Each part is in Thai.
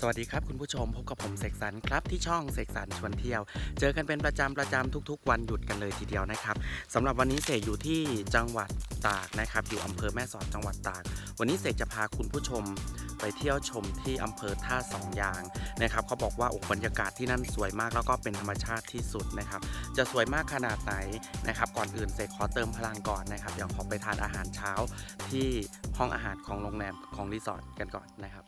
สวัสดีครับคุณผู้ชมพบกับผมเสกสรรครับที่ช่องเสกสรรชวนเที่ยว เจอกันเป็นประจำประจำทุกๆ วันหยุดกันเลยทีเดียวนะครับสำหรับวันนี้เสกอยู่ที่จังหวัดตากนะครับ อยู่อำเภอแม่สอดจังหวัดตาก วันนี้เสกจะพาคุณผู้ชมไปเที่ยวชมที่อำเภอท่าสองยางนะครับเขาบอกว่าโอ้บรรยากาศที่นั่นสวยมากแล้วก็เป็นธรรมชาติที่สุดนะครับ จะสวยมากขนาดไหนนะครับก่อนอื่นเสกขอเติมพลังก่อนนะครับเดี๋ยวขอไปทานอาหารเช้าที่ห้องอาหารของโรงแรมของรีสอร์ทกันก่อนนะครับ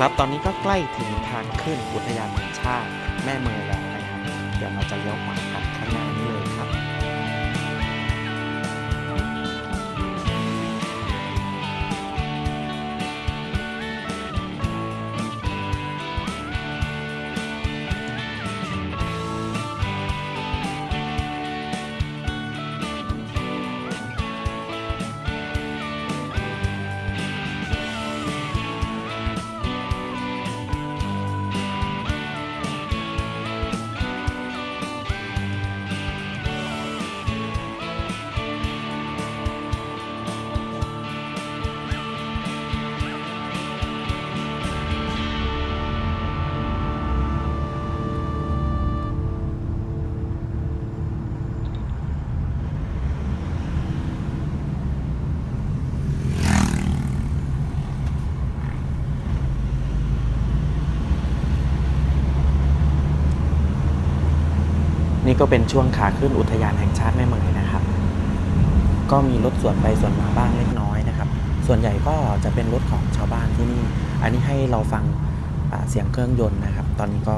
ครับตอนนี้ก็ใกล้ถึงทางขึ้นอุทยานแห่งชาติแม่เมยแล้วนะครับเดี๋ยวเราจะเลี้ยวขวาครับข้างหน้านี้ ก็เป็นช่วงขาขึ้นอุทยานแห่งชาติแม่เมยนะครับ ก็มีรถสวนไปสวนมาบ้างเล็กน้อยนะครับ ส่วนใหญ่ก็จะเป็นรถของชาวบ้านที่นี่ อันนี้ให้เราฟังเสียงเครื่องยนต์นะครับ ตอนนี้ก็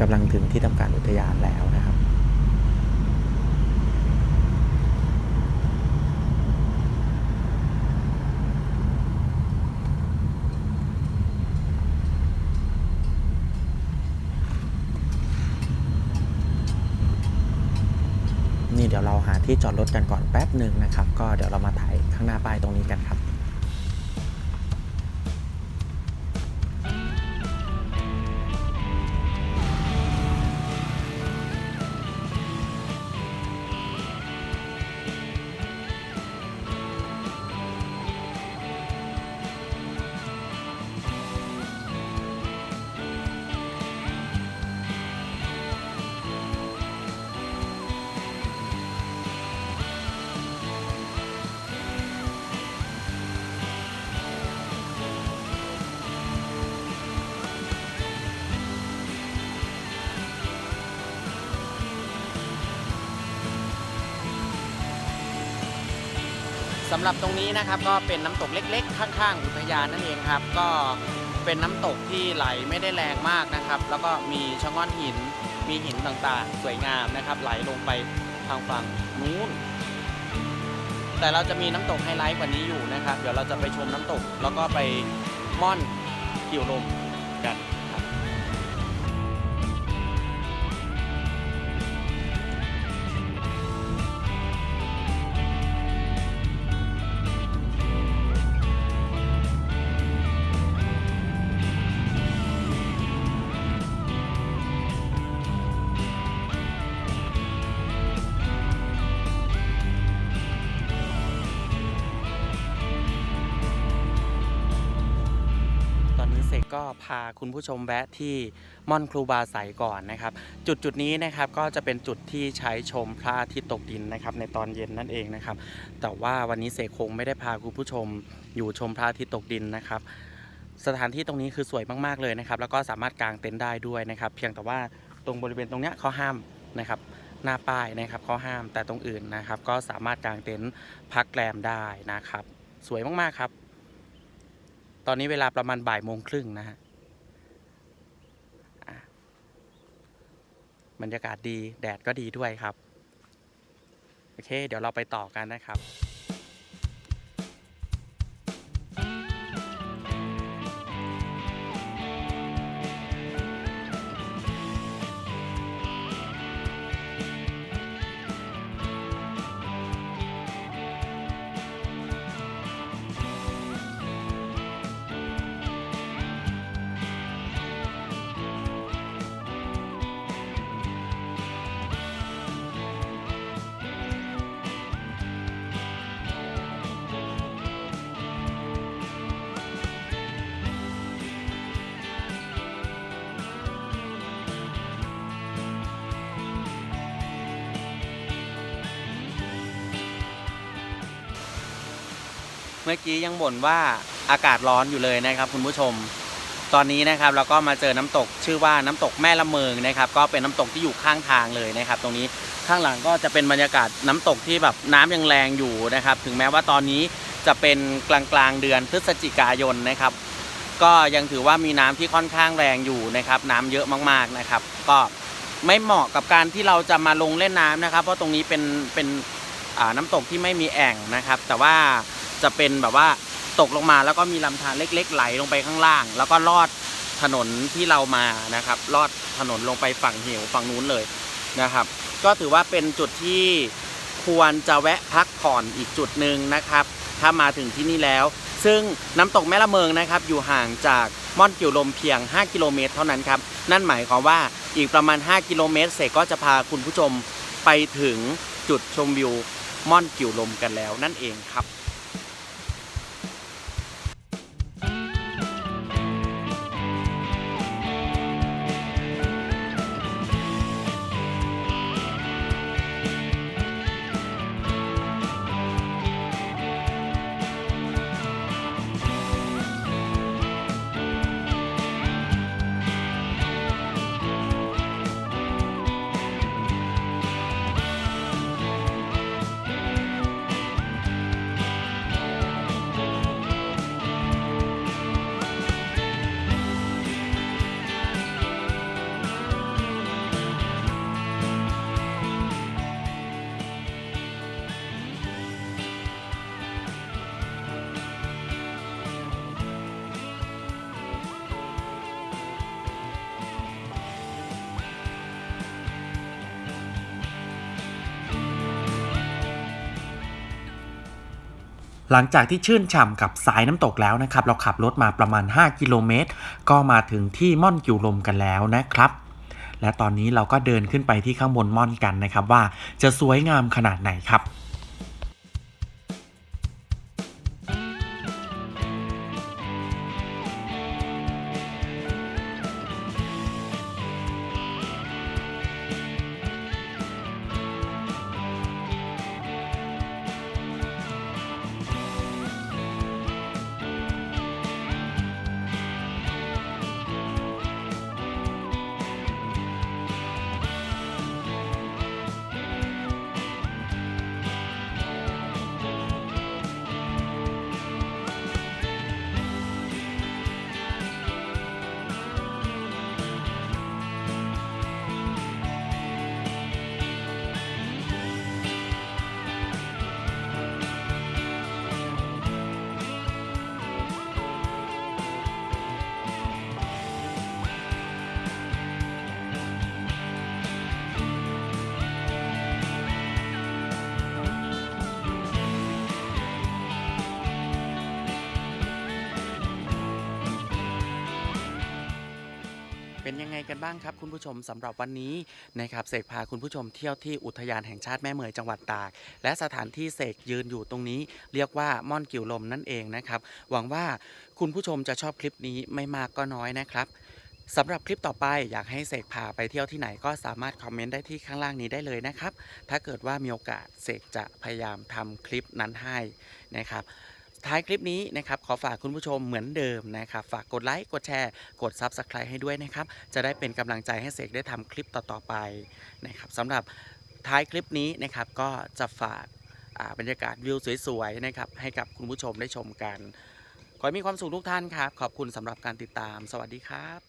กำลังถึงที่ทำการอุทยานแล้วนะครับ นี่ เดี๋ยวเราหาที่จอดรถกันก่อนแป๊บหนึ่งนะครับ ก็เดี๋ยวเรามาถ่ายข้างหน้าป้ายตรงนี้กันครับำหรับตรงนี้นะครับก็เป็นน้ำตกเล็ก ๆ ข้างๆอุทยานนั่นเองครับ ก็เป็นน้ำตกที่ไหลไม่ได้แรงมากนะครับ แล้วก็มีชะง่อนหิน มีหินต่างๆ สวยงามนะครับ ไหลลงไปทางฝั่งนู้น แต่เราจะมีน้ำตกไฮไลท์กว่านี้อยู่นะครับ เดี๋ยวเราจะไปชมน้ำตก แล้วก็ไปม่อนกิ่วลมกัน เสกก็พาคุณผู้ชมแวะที่ม่อนครูบาไสก่อนนะครับ จุดจุดนี้นะครับก็จะเป็นจุดที่ใช้ชมพระอาทิตย์ตกดินนะครับในตอนเย็นนั่นเองนะครับ แต่ว่าวันนี้เสกคงไม่ได้พาคุณผู้ชมอยู่ชมพระอาทิตย์ตกดินนะครับ สถานที่ตรงนี้คือสวยมากๆเลยนะครับ แล้วก็สามารถกางเต็นท์ได้ด้วยนะครับ เพียงแต่ว่าตรงบริเวณตรงเนี้ยเขาห้ามนะครับหน้าป้ายนะครับเขาห้ามแต่ตรงอื่นนะครับ ก็สามารถกางเต็นท์พักแรมได้นะครับ สวยมากๆครับ ตอนนี้เวลาประมาณบ่ายโมงครึ่งนะฮะอะบรรยากาศดีแดดก็ดีด้วยครับ โอเค เดี๋ยวเราไปต่อกันนะครับ มื่อกี้ยังบ่นว่าอากาศร้อนอยู่เลยนะครับคุณผู้ชม ตอนนี้นะครับเราก็มาเจอน้ำตกชื่อว่าน้ำตกแม่ละเมิงนะครับ ก็เป็นน้ำตกที่อยู่ข้างทางเลยนะครับ ตรงนี้ข้างหลังก็จะเป็นบรรยากาศน้ำตกที่แบบน้ำยังแรงอยู่นะครับ ถึงแม้ว่าตอนนี้จะเป็นกลางกลางๆเดือนพฤศจิกายนนะครับ ก็ยังถือว่ามีน้ำที่ค่อนข้างแรงอยู่นะครับ น้ำเยอะมากๆนะครับ ก็ไม่เหมาะกับการที่เราจะมาลงเล่นน้ำนะครับ เพราะตรงนี้เป็นเป็นน้ำตกที่ไม่มีแอ่งนะครับ แต่ว่า จะเป็นแบบว่าตกลงมาแล้วก็มีลำธารเล็ก ๆ ไหลลงไปข้างล่าง แล้วก็ลอดถนนที่เรามานะครับลอดถนนลงไปฝั่งเหวฝั่งนู้นเลยนะครับ ก็ถือว่าเป็นจุดที่ควรจะแวะพักผ่อนอีกจุดหนึ่งนะครับ ถ้ามาถึงที่นี่แล้ว ซึ่งน้ำตกแม่ละเมิงนะครับ อยู่ห่างจากม่อนกิ่วลมเพียง 5 กิโลเมตรเท่านั้นครับ นั่นหมายความว่าอีกประมาณ 5 กิโลเมตรเสกก็จะพาคุณผู้ชมไปถึงจุดชมวิวม่อนกิ่วลมกันแล้วนั่นเองครับ หลังจากที่ชื่นฉ่ำกับสายน้ำตกแล้วนะครับ เราขับรถมาประมาณ 5 กิโลเมตร ก็มาถึงที่ม่อนกิวลมกันแล้วนะครับและตอนนี้เราก็เดินขึ้นไปที่ข้างบนม่อนกันนะครับว่าจะสวยงามขนาดไหนครับ ยังไงกันบ้างครับ คุณผู้ชมสำหรับวันนี้นะครับเสกพาคุณผู้ชมเที่ยวที่อุทยานแห่งชาติแม่เหมยจังหวัดตาก และสถานที่เสกยืนอยู่ตรงนี้ เรียกว่าม่อนกิ่วลมนั่นเองนะครับหวังว่าคุณผู้ชมจะชอบคลิปนี้ไม่มากก็น้อยนะครับสำหรับคลิปต่อไปอยากให้เสกพาไปเที่ยวที่ไหนก็สามารถคอมเมนต์ได้ที่ข้างล่างนี้ได้เลยนะครับ ถ้าเกิดว่ามีโอกาสเสกจะพยายามทำคลิปนั้นให้นะครับ ท้ายคลิปนี้นะครับขอฝากคุณผู้ชมเหมือนเดิมนะครับ ฝากกดไลค์กดแชร์กด Subscribe ให้ด้วยนะครับ จะได้เป็นกำลังใจให้เสกได้ทำคลิปต่อๆไปนะครับสำหรับท้ายคลิปนี้นะครับก็จะฝากาบรรยากาศวิวสวยๆนะครับให้กับคุณผู้ชมได้ชมกัน ขอให้มีความสุขทุกท่านครับ ขอบคุณสำหรับการติดตาม สวัสดีครับ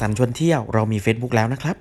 สกสรรชวนเที่ยวเรามี Facebook แล้วนะครับ